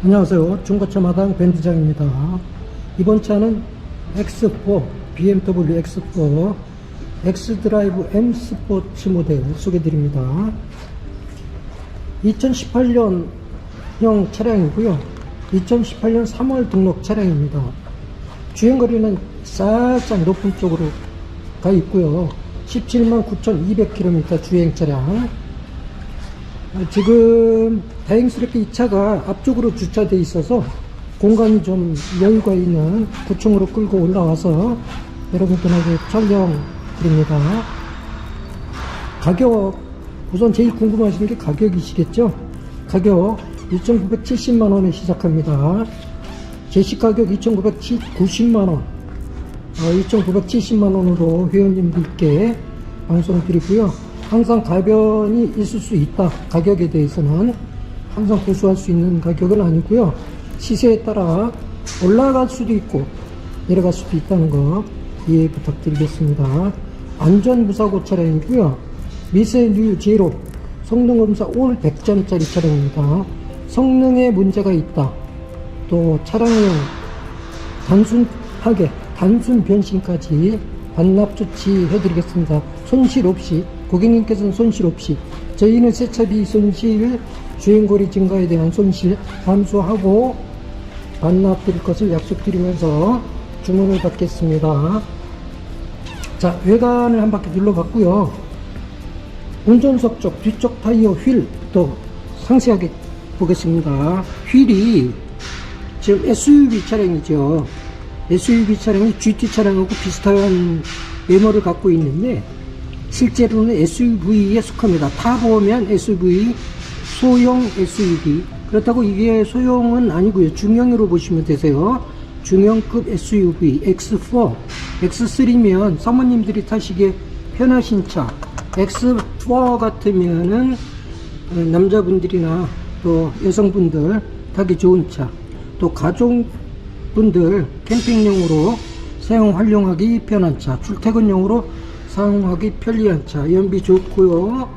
안녕하세요. 중고차 마당 밴드장입니다. 이번 차는 X4, BMW X4, X드라이브 M 스포츠 모델 소개드립니다. 2018년형 차량이고요. 2018년 3월 등록 차량입니다. 주행거리는 살짝 높은 쪽으로 가 있고요. 17만 9,200km 주행 차량. 아, 지금 다행스럽게 이 차가 앞쪽으로 주차되어 있어서 공간이 좀 여유가 있는 구층으로 끌고 올라와서 여러분들에게 촬영 드립니다. 가격 우선 제일 궁금하신 게 가격이시겠죠? 가격 2,970만원에 시작합니다. 제시 가격 2,990만원 2,970만원으로 회원님들께 방송 드리고요. 항상 가변이 있을 수 있다. 가격에 대해서는 항상 고수할 수 있는 가격은 아니고요. 시세에 따라 올라갈 수도 있고 내려갈 수도 있다는 거 이해 부탁드리겠습니다. 안전무사고 차량이고요. 미세뉴 제로 성능검사 올 100점짜리 차량입니다. 성능에 문제가 있다. 또 차량용 단순하게 단순 변신까지 반납 조치 해드리겠습니다. 손실 없이 고객님께서는 손실 없이 저희는 세차비 손실 주행거리 증가에 대한 손실 감수하고 반납 드릴 것을 약속드리면서 주문을 받겠습니다. 자 외관을 한 바퀴 둘러봤고요. 운전석 쪽 뒤쪽 타이어 휠도 상세하게 보겠습니다. 휠이 지금 SUV 차량이죠. SUV 차량이 GT 차량하고 비슷한 외모를 갖고 있는데 실제로는 SUV에 속합니다. 타보면 SUV, 소형 SUV. 그렇다고 이게 소형은 아니고요. 중형으로 보시면 되세요. 중형급 SUV X4, X3면 사모님들이 타시기에 편하신 차. X4 같으면은 어, 남자분들이나 또 여성분들 타기 좋은 차. 또 가족분들 캠핑용으로 사용 활용하기 편한 차. 출퇴근용으로 사용하기 편리한 차. 연비 좋고요.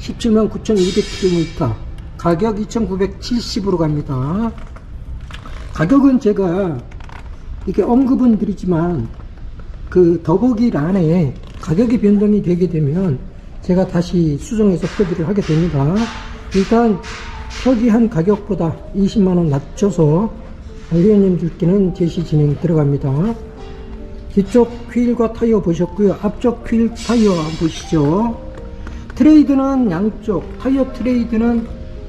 17만 9,200km. 가격 2,970으로 갑니다. 가격은 제가 이게 언급은 드리지만 그 더보기란에 가격이 변동이 되게 되면 제가 다시 수정해서 표기를 하게 됩니다. 일단 표기한 가격보다 20만원 낮춰서 회원님들께는 제시 진행 들어갑니다. 뒤쪽 휠과 타이어 보셨고요. 앞쪽 휠 타이어 보시죠. 트레이드는 양쪽 타이어 트레이드는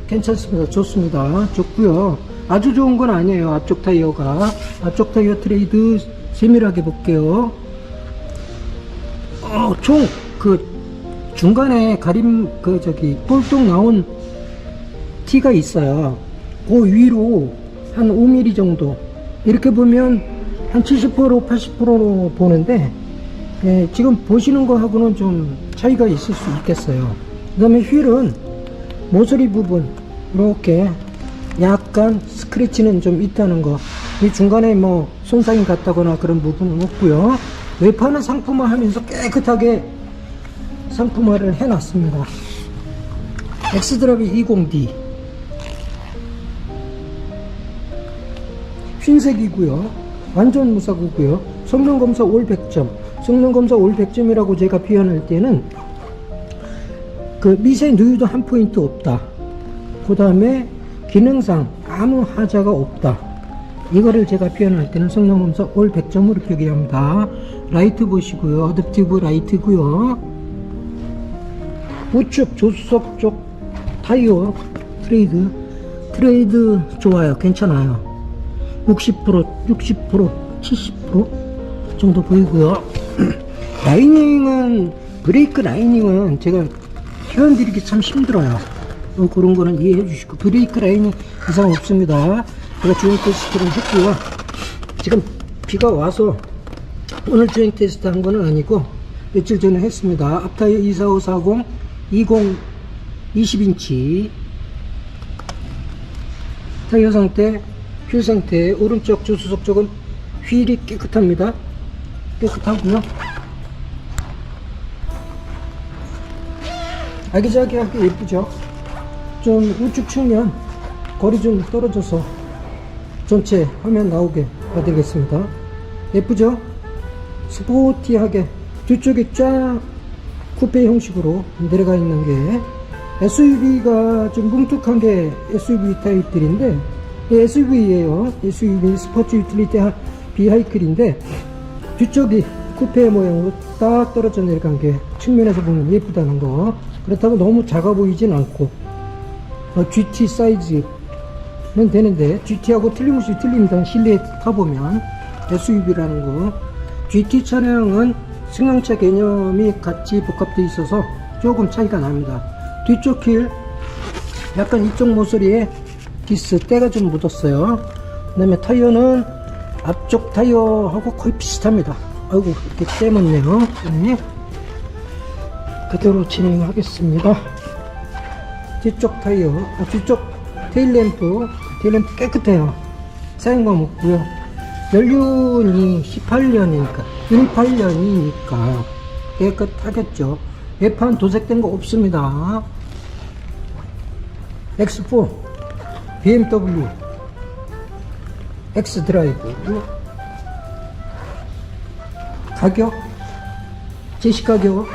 괜찮습니다. 좋습니다. 좋고요. 아주 좋은 건 아니에요. 앞쪽 타이어가 앞쪽 타이어 트레이드 세밀하게 볼게요. 어, 총그 중간에 가림 그 저기 볼록 나온 티가 있어요. 그 위로 한 5mm 정도 이렇게 보면 한 70% 80%로 보는데 예, 지금 보시는 거하고는 좀 차이가 있을 수 있겠어요. 그 다음에 휠은 모서리 부분 이렇게 약간 스크래치는 좀 있다는 거. 이 중간에 뭐 손상이 갔다거나 그런 부분은 없고요. 외판은 상품화 하면서 깨끗하게 상품화를 해놨습니다. 엑스드라비 20D 흰색이고요. 완전 무사고고요. 성능검사 올 100점. 성능검사 올 100점이라고 제가 표현할 때는 그 미세 누유도 한 포인트 없다. 그 다음에 기능상 아무 하자가 없다. 이거를 제가 표현할 때는 성능검사 올 100점으로 표기합니다. 라이트 보시고요. 어댑티브 라이트고요. 우측 조수석 쪽 타이어 트레이드 트레이드 좋아요. 괜찮아요. 60% 60% 70% 정도 보이고요. 라이닝은 브레이크 라이닝은 제가 표현드리기 참 힘들어요. 어, 그런 거는 이해해 주시고 브레이크 라인이 이상 없습니다. 제가 주행 테스트를 했고요. 지금 비가 와서 오늘 주행 테스트 한 거는 아니고 며칠 전에 했습니다. 앞타이어 24540 20 20인치 타이어 상태, 휠 상태, 오른쪽 조수석 쪽은 휠이 깨끗합니다. 깨끗하고요. 아기자기하게 예쁘죠? 좀 우측 측면 거리 좀 떨어져서 전체 화면 나오게 봐드리겠습니다. 예쁘죠? 스포티하게 뒤쪽에 쫙 쿠페 형식으로 내려가 있는 게 SUV가 좀 뭉툭한 게 SUV 타입들인데 SUV예요. SUV 스포츠 유틸리티 하- 비하이클인데 뒤쪽이 쿠페 모양으로 딱 떨어져 내려간 게 측면에서 보면 예쁘다는 거. 그렇다고 너무 작아 보이진 않고 어, GT 사이즈는 되는데 GT하고 틀림없이 틀립니다. 실내에 타보면 SUV라는 거. GT 차량은 승용차 개념이 같이 복합되어 있어서 조금 차이가 납니다. 뒤쪽 길 약간 이쪽 모서리에 디스 때가 좀 묻었어요. 그 다음에 타이어는 앞쪽 타이어하고 거의 비슷합니다. 아이고 이렇게 때 묻네요. 네. 그대로 진행하겠습니다. 뒤쪽 타이어, 아, 뒤쪽 테일램프, 테일램프 깨끗해요. 사용감 없고요. 연륜이 18년이니까, 18년이니까 깨끗하겠죠. 외판 도색된 거 없습니다. X4, BMW, X 드라이브, 가격, 제시 가격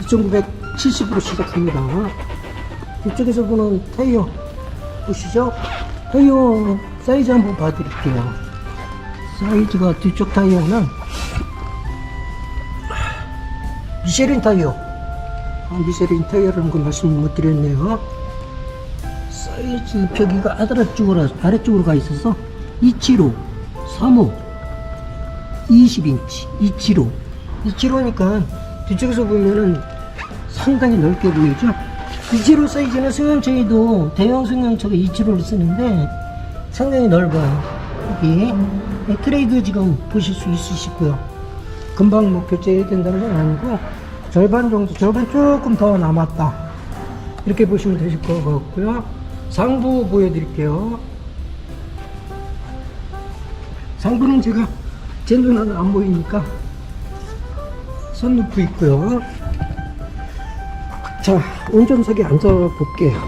2,970으로 시작합니다. 이쪽에서 보는 타이어 보시죠? 타이어 사이즈 한번 봐드릴게요. 사이즈가 뒤쪽 타이어는 미쉐린 타이어. 아, 미쉐린 타이어라는 거 말씀 못 드렸네요. 사이즈 벽이가 아래쪽으로, 아래쪽으로 가 있어서 275, 35, 20인치, 275. 275니까 뒤쪽에서 보면은 상당히 넓게 보이죠? 275 사이즈는 승용차에도 대형 승용차가 275를 쓰는데 상당히 넓어요. 여기 네, 트레이드 지금 보실 수 있으시고요. 금방 뭐 교체해야 된다는 건 아니고 절반 정도, 절반 조금 더 남았다. 이렇게 보시면 되실 것 같고요. 상부 보여드릴게요. 상부는 제가 제 눈에는 안 보이니까 선루프 있고요. 자, 운전석에 앉아 볼게요.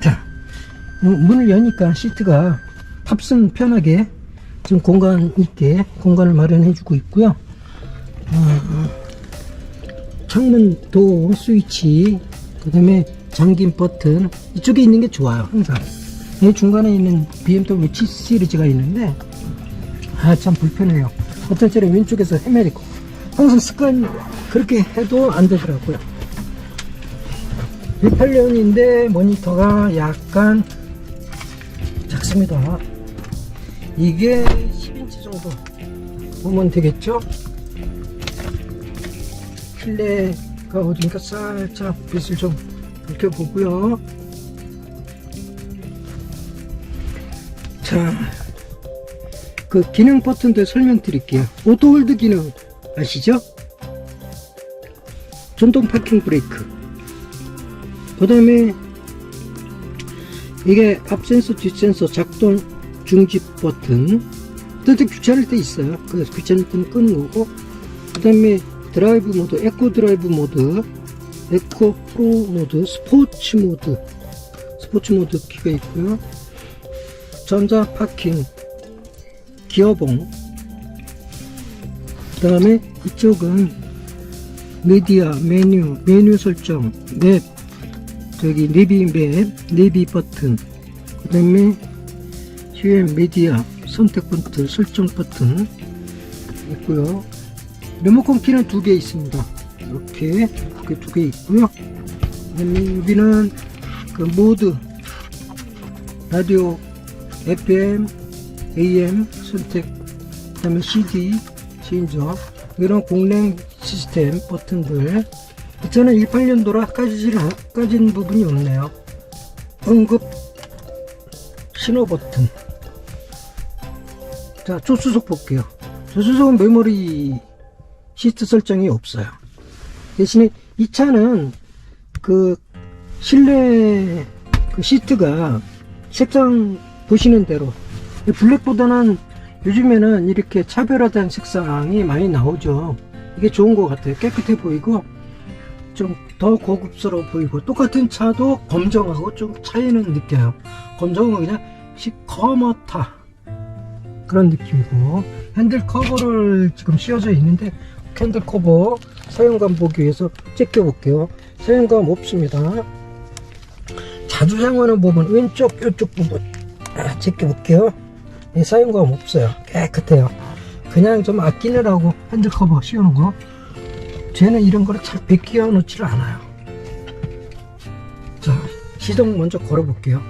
자, 문- 문을 여니까 시트가 탑승 편하게 좀 공간 있게 공간을 마련해 주고 있고요. 어, 창문 도 스위치, 그 다음에 잠김 버튼 이쪽에 있는 게 좋아요. 항상. 이 중간에 있는 BMW 7 시리즈가 있는데 아 참 불편해요. 어떤 차량 왼쪽에서 헤매리고 항상 습관 그렇게 해도 안 되더라고요. 18년인데 모니터가 약간 작습니다. 이게 10인치 정도 보면 되겠죠? 실내가 어딘가 살짝 빛을 좀 밝혀보고요. 자, 그 기능 버튼도 설명드릴게요. 오토홀드 기능 아시죠? 전동 파킹 브레이크. 그 다음에 이게 앞 센서, 뒷 센서 작동 중지 버튼. 근데 귀찮을 때 있어요. 그래서 귀찮을 때는 끄는 거고. 그 다음에 드라이브 모드, 에코 드라이브 모드, 에코 프로 모드, 스포츠 모드, 스포츠 모드 키가 있고요. 전자 파킹, 기어봉, 그 다음에 이쪽은 미디어, 메뉴, 메뉴 설정, 맵, 저기 내비 맵, 내비 버튼, 그 다음에 휴엠 미디어, 선택 버튼, 설정 버튼 있고요. 리모컨 키는 두 개 있습니다. 이렇게 이렇게 두 개 있고요. 여기는 그 모드 라디오 FM, AM 선택, 그다음에 CD 체인저 이런 공랭 시스템 버튼들 저는 18년도라 까지진, 않- 까진 부분이 없네요. 응급 신호 버튼 자 조수석 볼게요. 조수석은 메모리 시트 설정이 없어요. 대신에 이 차는 그 실내 그 시트가 색상 보시는 대로 블랙보다는 요즘에는 이렇게 차별화된 색상이 많이 나오죠. 이게 좋은 것 같아요. 깨끗해 보이고 좀 더 고급스러워 보이고 똑같은 차도 검정하고 좀 차이는 느껴요. 검정은 그냥 시커멓다 그런 느낌이고 핸들 커버를 지금 씌워져 있는데 핸들 커버 사용감 보기 위해서 제껴 볼게요. 사용감 없습니다. 자주 사용하는 부분 왼쪽 이쪽 부분 아, 제껴 볼게요. 예, 사용감 없어요. 깨끗해요. 그냥 좀 아끼느라고 핸들 커버 씌우는 거. 쟤는 이런 거를 잘 베끼어 놓지를 않아요. 자, 시동 먼저 걸어 볼게요.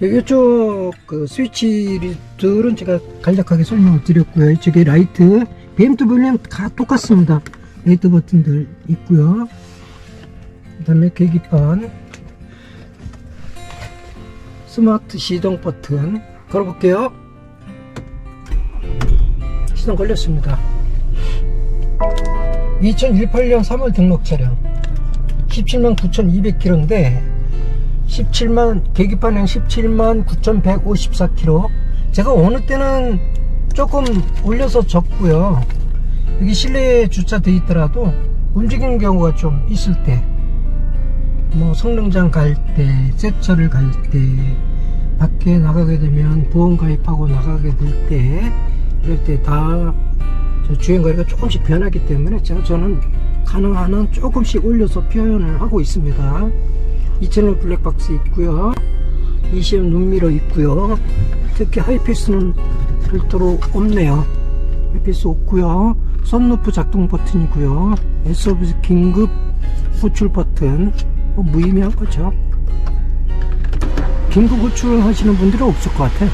이쪽 그 스위치들은 제가 간략하게 설명을 드렸고요. 이쪽에 라이트, BMW랑 다 똑같습니다. 라이트 버튼들 있고요. 그 다음에 계기판, 스마트 시동 버튼 걸어볼게요. 시동 걸렸습니다. 2018년 3월 등록 차량 17만 9,200km인데 17만 계기판은 17만 9,154km 제가 어느 때는 조금 올려서 적고요 여기 실내에 주차돼 있더라도 움직이는 경우가 좀 있을 때 뭐 성능장 갈 때, 세차를 갈 때, 밖에 나가게 되면 보험 가입하고 나가게 될 때, 이럴 때 다 주행거리가 조금씩 변하기 때문에 제가 저는 가능한 한 조금씩 올려서 표현을 하고 있습니다. 2채널 블랙박스 있고요. ECM 눈미러 있고요. 특히 하이패스는 별도로 없네요. 하이패스 없고요. 선루프 작동 버튼이고요. SOS 긴급 호출 버튼 뭐 무의미한 거죠. 긴급 호출 하시는 분들은 없을 것 같아.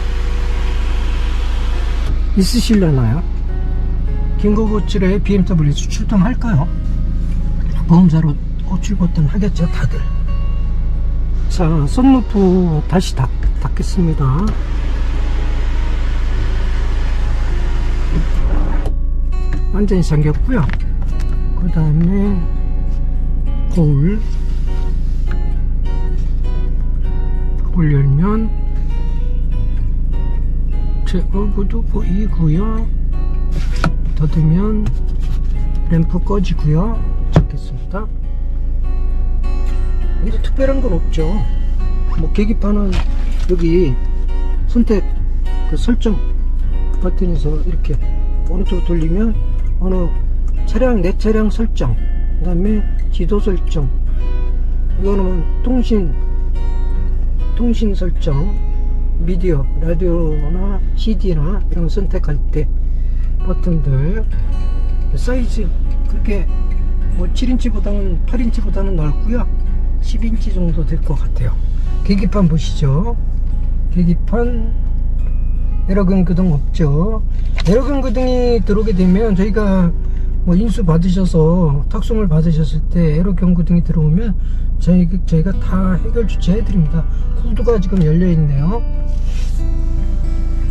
있으실려나요? 긴급 호출에 BMW에서 출동할까요? 보험사로 호출 버튼 하겠죠, 다들. 자, 선루프 다시 닫, 닫겠습니다. 완전히 잠겼고요. 그 다음에 거울 거울 열면 제 얼굴도 보이고요. 닫으면 램프 꺼지고요. 잡겠습니다. 이제 특별한 건 없죠. 뭐 계기판은 여기 선택 그 설정 버튼에서 이렇게 오른쪽 돌리면 어느 차량 내 차량 설정 그 다음에 지도 설정. 이거는 통신 통신 설정 미디어 라디오나 CD나 이런 거 선택할 때 버튼들. 사이즈 그렇게 뭐 7인치보다는 8인치보다는 넓고요. 10인치 정도 될 것 같아요. 계기판 보시죠. 계기판 에러근 구동 없죠. 에러근 구동이 들어오게 되면 저희가 뭐 인수 받으셔서 탁송을 받으셨을 때 에러경 구동이 들어오면 저희, 저희가 다 해결 조치해 드립니다. 후드가 지금 열려 있네요.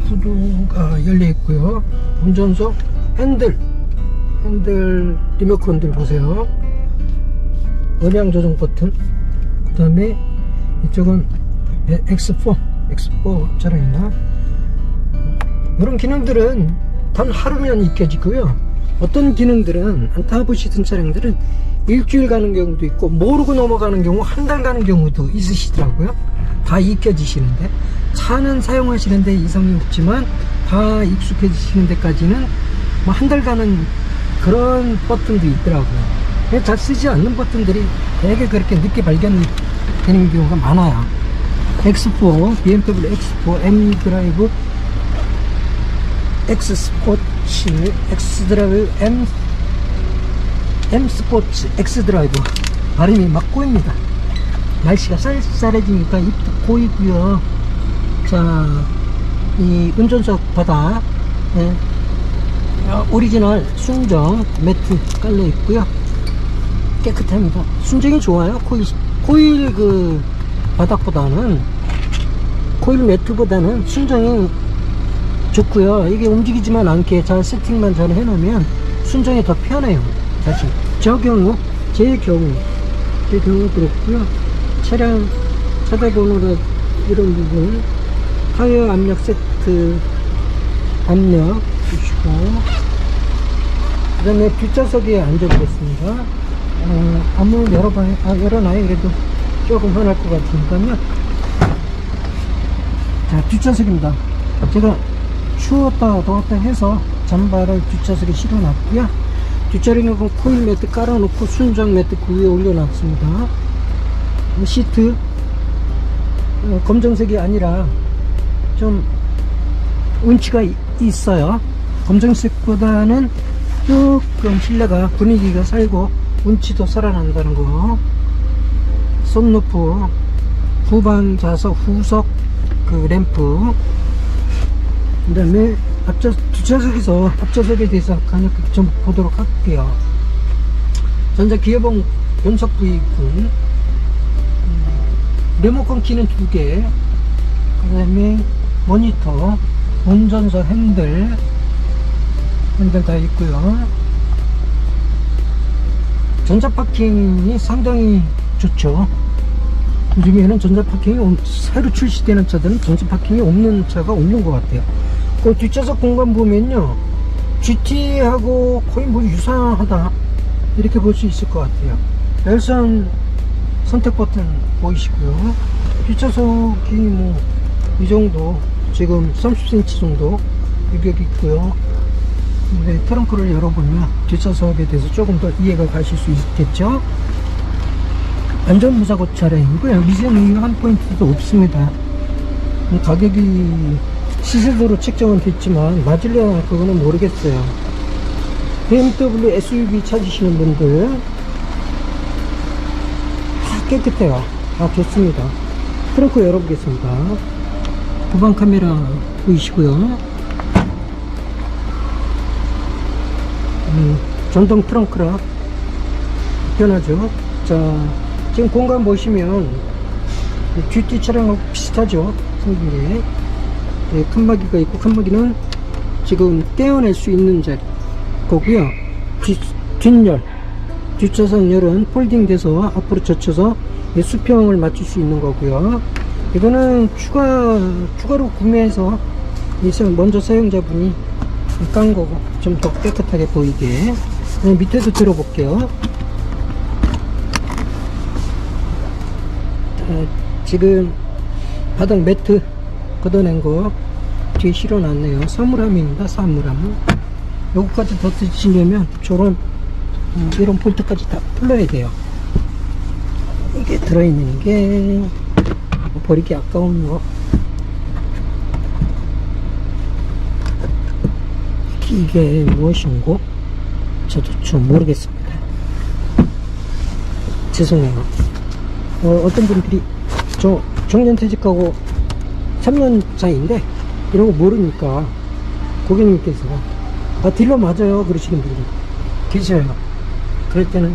후드가 열려 있고요. 운전석 핸들 핸들 리모컨들 보세요. 음향 조정 버튼 그 다음에 이쪽은 X4 X4 차량이나 이런 기능들은 단 하루면 익혀지고요. 어떤 기능들은 안 타보시던 차량들은 일주일 가는 경우도 있고 모르고 넘어가는 경우 한 달 가는 경우도 있으시더라고요. 다 익혀지시는데 차는 사용하시는데 이성이 없지만 다 익숙해지시는 데까지는 뭐 한 달 가는 그런 버튼도 있더라고요. 잘 쓰지 않는 버튼들이 되게 그렇게 늦게 발견되는 경우가 많아요. X4, BMW X4, M 드라이브, X 스포츠, X 드라이브, M, 스포츠, X 드라이브. 발음이 막 꼬입니다. 날씨가 쌀쌀해지니까 입도 꼬이고요. 자, 이 운전석 예, 어, 오리지널 순정 매트 깔려 있고요. 깨끗합니다. 순정이 좋아요. 코일, 코일 그 바닥보다는 코일 매트보다는 순정이 좋고요. 이게 움직이지만 않게 잘 세팅만 잘 해놓으면 순정이 더 편해요. 사실 저 경우 제 경우 제 경우 그렇고요. 차량 찾아보느라 이런 부분 타이어 압력 세트 압력 주시고 그 다음에 뒷좌석에 앉아보겠습니다. 어, 한번 열어봐요. 아, 열어놔요. 그래도 조금 흔할 것 같으니까요. 자, 뒷좌석입니다. 제가 추웠다 더웠다 해서 잠바를 뒷좌석에 실어놨고요. 뒷자리는 코일 매트 깔아놓고 순정 매트 그 위에 올려놨습니다. 이 시트 어, 검정색이 아니라 좀 운치가 이- 있어요. 검정색보다는 조금 실내가 분위기가 살고 운치도 살아난다는 거. 썬루프, 후방 좌석, 후석 그 램프. 그 다음에 앞좌, 뒷좌석에서 앞좌석에 대해서 간략히 좀 보도록 할게요. 전자 기어봉 변속 부위군, 음, 리모컨 키는 두 개, 그 다음에 모니터, 운전석 핸들, 핸들 다 있고요. 전자 파킹이 상당히 좋죠. 요즘에는 전자 파킹이 없- 새로 출시되는 차들은 전자 파킹이 없는 차가 없는 것 같아요. 그 뒷좌석 공간 보면요. GT하고 거의 뭐 유사하다. 이렇게 볼 수 있을 것 같아요. 열선 선택 버튼 보이시고요. 뒷좌석이 뭐, 이 정도, 지금 30cm 정도 유격이 있고요. 네, 트렁크를 열어보면 뒷좌석에 대해서 조금 더 이해가 가실 수 있겠죠? 안전 무사고 차량이고요. 미세누유 한 포인트도 없습니다. 음, 가격이 시세도로 책정은 됐지만 맞으려나 그거는 모르겠어요. BMW SUV 찾으시는 분들 다 깨끗해요. 다 좋습니다. 트렁크 열어보겠습니다. 후방 카메라 보이시고요. 음, 전동 트렁크라 편하죠. 자, 지금 공간 보시면 GT 차량하고 비슷하죠. 게. 예, 칸막이가 있고 칸막이는 지금 떼어낼 수 있는 자 거고요. 뒷, 뒷열, 뒷좌석 열은 폴딩 돼서 앞으로 젖혀서 이 수평을 맞출 수 있는 거고요. 이거는 추가 추가로 구매해서 먼저 사용자분이 깐 거고 좀 더 깨끗하게 보이게 네, 밑에도 들어볼게요. 어, 지금 바닥 매트 걷어낸 거 뒤에 실어놨네요. 사물함입니다. 사물함. 요거까지 더 드시려면 저런 음, 이런 볼트까지 다 풀러야 돼요. 이게 들어있는 게 버리기 아까운 거. 이게 무엇인고? 저도 좀 모르겠습니다. 죄송해요. 어, 어떤 분들이 저 정년퇴직하고 3년 차인데 이런 거 모르니까 고객님께서 아 딜러 맞아요 그러시는 분들이 계셔요. 그럴 때는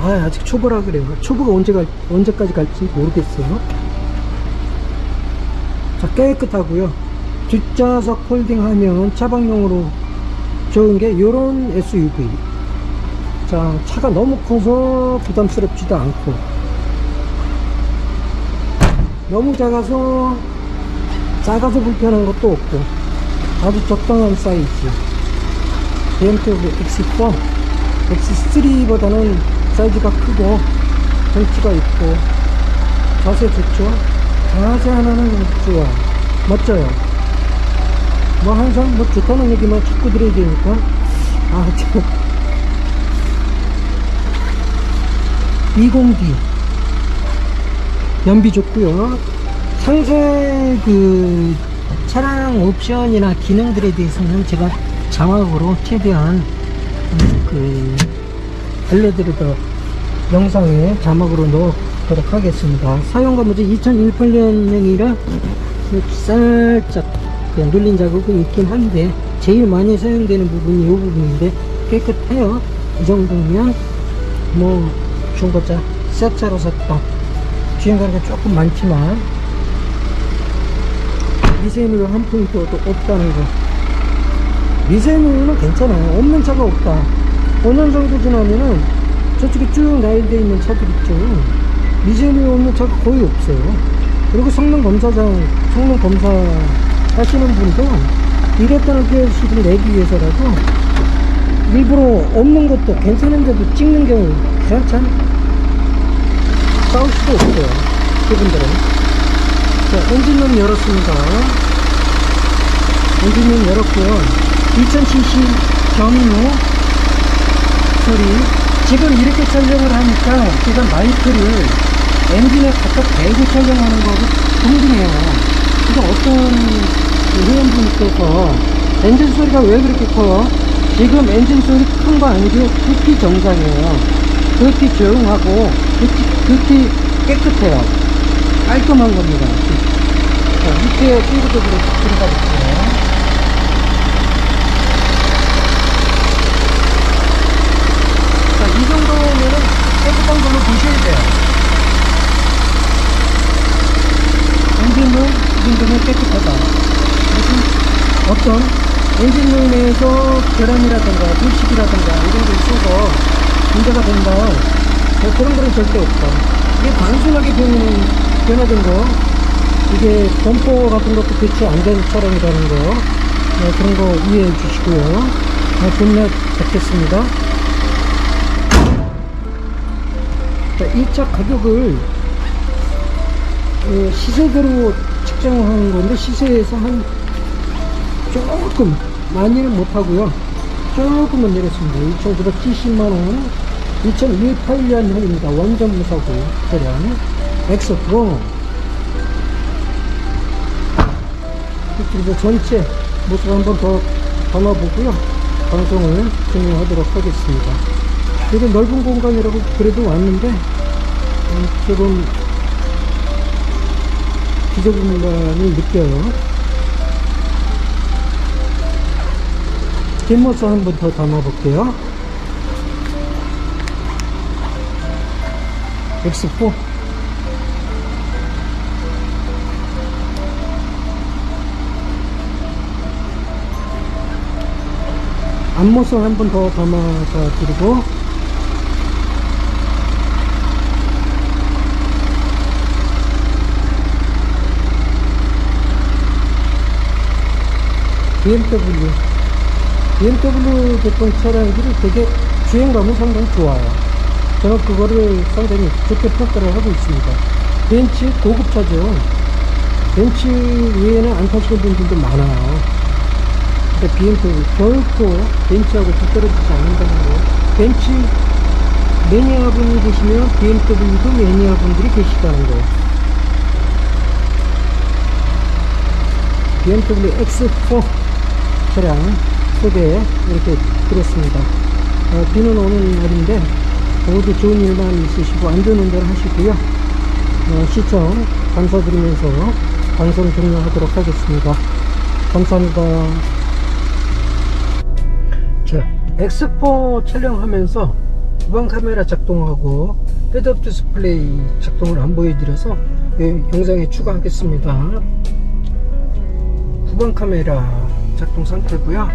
아 아직 초보라 그래요. 초보가 언제 갈 언제까지 갈지 모르겠어요. 자 깨끗하고요. 뒷좌석 폴딩하면 차박용으로 좋은 게 요런 SUV. 자 차가 너무 커서 부담스럽지도 않고 너무 작아서 작아서 불편한 것도 없고 아주 적당한 사이즈. BMW X4 X3보다는 사이즈가 크고 덩치가 있고 자세 좋죠? 자세 하나는 좋아. 멋져요. 뭐 항상 뭐 좋다는 얘기만 자꾸 들어야 되니까. 아참. 20D 연비 좋고요 상세 그 차량 옵션이나 기능들에 대해서는 제가 자막으로 최대한 음, 그 알려드리도록 영상에 자막으로 넣도록 하겠습니다. 사용감은 2018년형이라 살짝 눌린 자국은 있긴 한데 제일 많이 사용되는 부분이 이 부분인데 깨끗해요. 이 정도면 뭐 중고차 새 차로 샀다. 주행거리가 조금 많지만 미세누유 한 포인트도 없다는 거. 미세누유는 괜찮아요. 없는 차가 없다. 5년 정도 지나면은 저쪽에 쭉 나열되어 있는 차들 있죠. 미세누유 없는 차가 거의 없어요. 그리고 성능 검사장, 성능 검사 하시는 분도 이랬다는 표시를 내기 위해서라도 일부러 없는 것도 괜찮은데도 찍는 경우 그냥 참 싸울 수도 없어요. 그분들은. 자, 엔진룸 열었습니다. 엔진룸 열었고요. 2000cc 경유 소리. 지금 이렇게 촬영을 하니까 제가 마이크를 엔진에 갖다 대고 촬영하는 거하고 동등해요. 그래서 어떤 그 회원분께서 엔진 소리가 왜 그렇게 커요? 지금 엔진 소리 큰 거 아니고요. 극히 정상이에요. 극히 조용하고 극히, 극히 깨끗해요. 깔끔한 겁니다. 자, 밑에 친구들으로 들어가 볼게요. 자, 이 정도면은 깨끗한 걸로 보셔야 돼요. 엔진룸, 이 정도면 깨끗하다. 무슨 어떤 엔진룸에서 계란이라든가 불식이라든가 이런 게 있어서 문제가 된다. 뭐 그런 거는 절대 없다. 이게 단순하게 변하는, 변화된 거, 이게 범퍼 같은 것도 교체 안 된 차량이라는 거, 네, 그런 거 이해해 주시고요. 네, 본넷 닫겠습니다. 자, 이차 가격을 어, 시세대로 측정하는 건데 시세에서 한 조금 많이는 못하고요. 조금은 내렸습니다. 2970만원 2018년 형입니다. 원전 무사고 차량 엑스프로 그리고 전체 모습 한번 더 담아보고요. 방송을 종료하도록 하겠습니다. 되게 넓은 공간이라고 그래도 왔는데 음, 조금 지저분감을 느껴요. 뒷모습 한번 더 담아볼게요. X4 앞모습 한 번 더 담아가 드리고. BMW BMW 제품 차량들이 되게 주행감은 상당히 좋아요. 저는 그거를 상당히 좋게 평가를 하고 있습니다. 벤츠 고급차죠. 벤츠 외에는 안 타시는 분들도 많아요 근데 BMW 결코 벤츠하고 뒤떨어지지 않는다는 거 벤츠 매니아분이 계시면 BMW도 매니아분들이 계시다는 거 BMW X4 차량 소개 이렇게 드렸습니다. 어, 비는 오는 날인데 모두 좋은 일만 있으시고 안전운전 하시고요. 어, 시청 감사드리면서 방송 종료하도록 하겠습니다. 감사합니다. 자, 엑스포 촬영하면서 후방 카메라 작동하고 헤드업 디스플레이 작동을 안 보여드려서 예, 영상에 추가하겠습니다. 후방 카메라 작동 상태고요.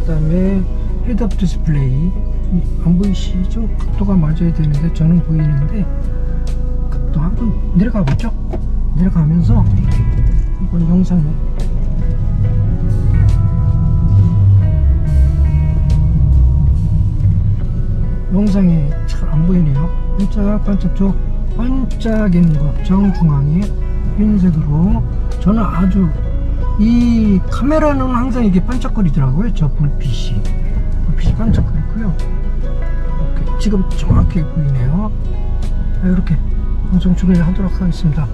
그 다음에 헤드업 디스플레이 안 보이시죠? 각도가 맞아야 되는데 저는 보이는데 각도 한번 내려가 보죠. 내려가면서 이번 영상에 영상에 잘 안 보이네요. 반짝반짝 저 반짝이는 거 정중앙에 흰색으로 저는 아주 이 카메라는 항상 이게 반짝거리더라고요. 저 불빛이 불빛이 반짝거리고요. 이렇게 지금 정확히 보이네요. 자, 이렇게 방송 종료하도록 하겠습니다.